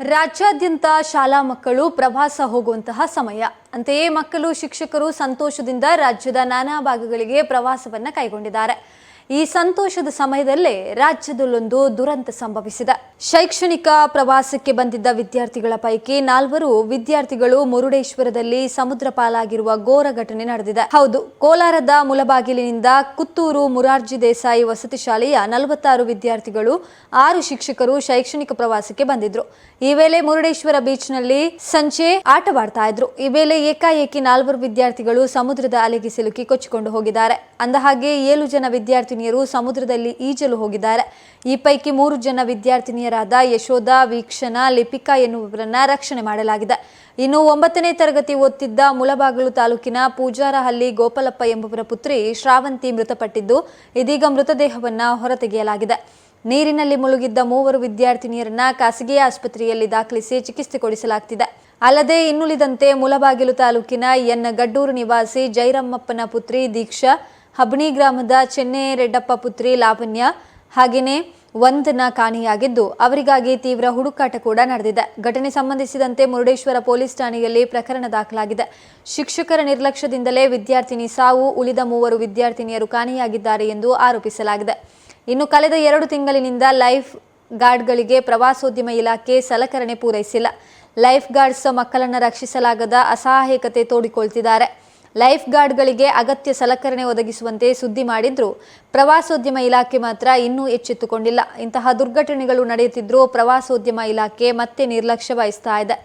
ರಾಜ್ಯಾದ್ಯಂತ ಶಾಲಾ ಮಕ್ಕಳು ಪ್ರವಾಸ ಹೋಗುವಂತಹ ಸಮಯ. ಅಂತೆಯೇ ಮಕ್ಕಳು, ಶಿಕ್ಷಕರು ಸಂತೋಷದಿಂದ ರಾಜ್ಯದ ನಾನಾ ಭಾಗಗಳಿಗೆ ಪ್ರವಾಸವನ್ನು ಕೈಗೊಂಡಿದ್ದಾರೆ. ಈ ಸಂತೋಷದ ಸಮಯದಲ್ಲೇ ರಾಜ್ಯದಲ್ಲೊಂದು ದುರಂತ ಸಂಭವಿಸಿದೆ. ಶೈಕ್ಷಣಿಕ ಪ್ರವಾಸಕ್ಕೆ ಬಂದಿದ್ದ ವಿದ್ಯಾರ್ಥಿಗಳ ಪೈಕಿ ನಾಲ್ವರು ವಿದ್ಯಾರ್ಥಿಗಳು ಮುರುಡೇಶ್ವರದಲ್ಲಿ ಸಮುದ್ರ ಪಾಲಾಗಿರುವ ಘೋರ ಘಟನೆ ನಡೆದಿದೆ. ಹೌದು, ಕೋಲಾರದ ಮುಲಬಾಗಿಲಿನಿಂದ ಕುತ್ತೂರು ಮುರಾರ್ಜಿ ದೇಸಾಯಿ ವಸತಿ ಶಾಲೆಯ ನಲವತ್ತಾರು ವಿದ್ಯಾರ್ಥಿಗಳು, ಆರು ಶಿಕ್ಷಕರು ಶೈಕ್ಷಣಿಕ ಪ್ರವಾಸಕ್ಕೆ ಬಂದಿದ್ರು. ಈ ವೇಳೆ ಮುರುಡೇಶ್ವರ ಬೀಚ್ನಲ್ಲಿ ಸಂಜೆ ಆಟವಾಡ್ತಾ ಇದ್ರು. ಈ ವೇಳೆ ಏಕಾಏಕಿ ನಾಲ್ವರು ವಿದ್ಯಾರ್ಥಿಗಳು ಸಮುದ್ರದ ಅಲೆಗೆ ಸಿಲುಕಿ ಕೊಚ್ಚಿಕೊಂಡು ಹೋಗಿದ್ದಾರೆ. ಅಂದಹಾಗೆ ಏಳು ಜನ ವಿದ್ಯಾರ್ಥಿನಿಯರು ಸಮುದ್ರದಲ್ಲಿ ಈಜಲು ಹೋಗಿದ್ದಾರೆ. ಈ ಪೈಕಿ ಮೂರು ಜನ ವಿದ್ಯಾರ್ಥಿನಿಯರಾದ ಯಶೋಧ, ವೀಕ್ಷಣ, ಲಿಪಿಕಾ ಎನ್ನುವರನ್ನ ರಕ್ಷಣೆ ಮಾಡಲಾಗಿದೆ. ಇನ್ನು ಒಂಬತ್ತನೇ ತರಗತಿ ಓದ್ತಿದ್ದ ಮುಳಬಾಗಿಲು ತಾಲೂಕಿನ ಪೂಜಾರಹಳ್ಳಿ ಗೋಪಾಲಪ್ಪ ಎಂಬುವರ ಪುತ್ರಿ ಶ್ರಾವಂತಿ ಮೃತಪಟ್ಟಿದ್ದು, ಇದೀಗ ಮೃತದೇಹವನ್ನ ಹೊರತೆಗೆಯಲಾಗಿದೆ. ನೀರಿನಲ್ಲಿ ಮುಳುಗಿದ್ದ ಮೂವರು ವಿದ್ಯಾರ್ಥಿನಿಯರನ್ನ ಖಾಸಗಿ ಆಸ್ಪತ್ರೆಯಲ್ಲಿ ದಾಖಲಿಸಿ ಚಿಕಿತ್ಸೆ ಕೊಡಿಸಲಾಗ್ತಿದೆ. ಅಲ್ಲದೆ ಇನ್ನುಳಿದಂತೆ ಮುಳಬಾಗಿಲು ತಾಲೂಕಿನ ಎನ್ ಗಡ್ಡೂರು ನಿವಾಸಿ ಜೈರಮ್ಮಪ್ಪನ ಪುತ್ರಿ ದೀಕ್ಷಾ, ಹಬಣಿ ಗ್ರಾಮದ ಚೆನ್ನೆ ರೆಡ್ಡಪ್ಪ ಪುತ್ರಿ ಲಾವಣ್ಯ ಹಾಗೆಯೇ ವಂದನ ಕಾಣೆಯಾಗಿದ್ದು, ಅವರಿಗಾಗಿ ತೀವ್ರ ಹುಡುಕಾಟ ಕೂಡ ನಡೆದಿದೆ. ಘಟನೆ ಸಂಬಂಧಿಸಿದಂತೆ ಮುರುಡೇಶ್ವರ ಪೊಲೀಸ್ ಠಾಣೆಯಲ್ಲಿ ಪ್ರಕರಣ ದಾಖಲಾಗಿದೆ. ಶಿಕ್ಷಕರ ನಿರ್ಲಕ್ಷ್ಯದಿಂದಲೇ ವಿದ್ಯಾರ್ಥಿನಿ ಸಾವು, ಉಳಿದ ಮೂವರು ವಿದ್ಯಾರ್ಥಿನಿಯರು ಕಾಣೆಯಾಗಿದ್ದಾರೆ ಎಂದು ಆರೋಪಿಸಲಾಗಿದೆ. ಇನ್ನು ಕಳೆದ ಎರಡು ತಿಂಗಳಿನಿಂದ ಲೈಫ್ ಗಾರ್ಡ್ಗಳಿಗೆ ಪ್ರವಾಸೋದ್ಯಮ ಇಲಾಖೆ ಸಲಕರಣೆ ಪೂರೈಸಿಲ್ಲ. ಲೈಫ್ ಗಾರ್ಡ್ಸ್ ಮಕ್ಕಳನ್ನು ರಕ್ಷಿಸಲಾಗದ ಅಸಹಾಯಕತೆ ತೋಡಿಕೊಳ್ತಿದ್ದಾರೆ. ಲೈಫ್ ಗಾರ್ಡ್ಗಳಿಗೆ ಅಗತ್ಯ ಸಲಕರಣೆ ಒದಗಿಸುವಂತೆ ಸುದ್ದಿ ಮಾಡಿದ್ರು. ಪ್ರವಾಸೋದ್ಯಮ ಇಲಾಖೆ ಮಾತ್ರ ಇನ್ನೂ ಎಚ್ಚೆತ್ತುಕೊಂಡಿಲ್ಲ. ಇಂತಹ ದುರ್ಘಟನೆಗಳು ನಡೆಯುತ್ತಿದ್ರೂ ಪ್ರವಾಸೋದ್ಯಮ ಇಲಾಖೆ ಮತ್ತೆ ನಿರ್ಲಕ್ಷ್ಯ ವಹಿಸ್ತಾ ಇದೆ.